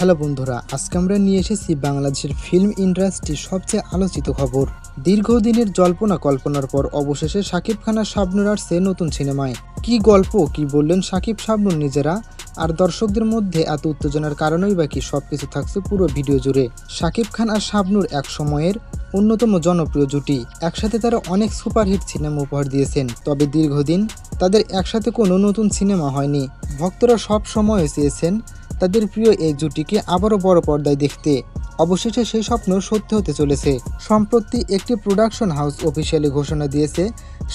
Hello বন্ধুরা, আজকে আমরা নিয়ে এসেছি বাংলাদেশের ফিল্ম ইন্ডাস্ট্রির সবচেয়ে আলোচিত খবর। দীর্ঘদিনের জল্পনা কল্পনার পর অবশেষে শাকিব খান আর শাবনুর আসছে নতুন সিনেমায়। কি গল্প, কি বললেন শাকিব শাবনুর নিজেরা? আর দর্শকদের মধ্যে এত উত্তেজনার কারণেই বা কি সবকিছু থাকছে পুরো ভিডিও জুড়ে। শাকিব খান আর শাবনুর এক সময়ের অন্যতম জনপ্রিয় জুটি। একসাথে তারা অনেক সুপারহিট সিনেমা উপহার দিয়েছেন। তবে দীর্ঘদিন তাদের একসাথে কোনো নতুন সিনেমা হয়নি। ভক্তরা সব সময় চেয়েছেন তাদের প্রিয় এই জুটিকে আবারও বড় পর্দায় দেখতে। অবশেষে সেই স্বপ্ন সত্যি হতে চলেছে। সম্প্রতি একটি প্রোডাকশন হাউস অফিসিয়ালি ঘোষণা দিয়েছে,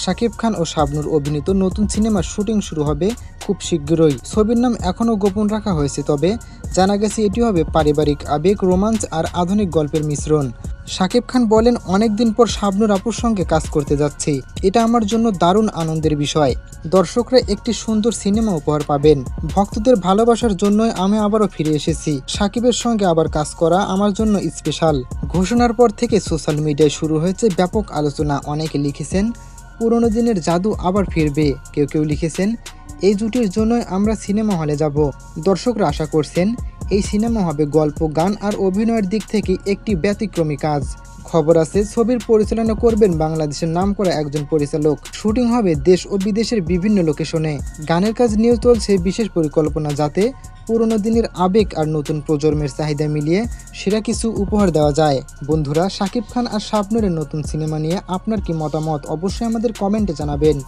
শাকিব খান ও শাবনুর অভিনীত নতুন সিনেমার শুটিং শুরু হবে খুব শীঘ্রই। ছবির নাম এখনও গোপন রাখা হয়েছে, তবে জানা গেছে এটি হবে পারিবারিক আবেগ, রোমাঞ্চ আর আধুনিক গল্পের মিশ্রণ। শাকিব খান বলেন, অনেকদিন পর শাবনুর আপুর সঙ্গে কাজ করতে যাচ্ছি। এটা আমার জন্য দারুণ আনন্দের বিষয়। দর্শকরা একটি সুন্দর সিনেমা উপহার পাবেন। ভক্তদের ভালোবাসার জন্যই আমি আবারও ফিরে এসেছি। সাকিবের সঙ্গে আবার কাজ করা আমার জন্য স্পেশাল। ঘোষণার পর থেকে সোশ্যাল মিডিয়ায় শুরু হয়েছে ব্যাপক আলোচনা। অনেকে লিখেছেন, পুরনো দিনের জাদু আবার ফিরবে। কেউ কেউ লিখেছেন এই জুটির জন্যই আমরা সিনেমা হলে যাব। দর্শকরা আশা করছেন, এই সিনেমা হবে গল্প, গান আর অভিনয়ের দিক থেকে একটি ব্যতিক্রমী কাজ। খবর আছে, ছবির পরিচালনা করবেন বাংলাদেশের নাম করা একজন পরিচালক। শুটিং হবে দেশ ও বিদেশের বিভিন্ন লোকেশনে। গানের কাজ নিয়েও চলছে বিশেষ পরিকল্পনা যাতে পুরনো দিনের আবেগ আর নতুন প্রজন্মের চাহিদা মিলিয়ে সেরা কিছু উপহার দেওয়া যায়। বন্ধুরা, শাকিব খান আর শাবনুরের নতুন সিনেমা নিয়ে আপনার কি মতামত? অবশ্যই আমাদের কমেন্টে জানাবেন।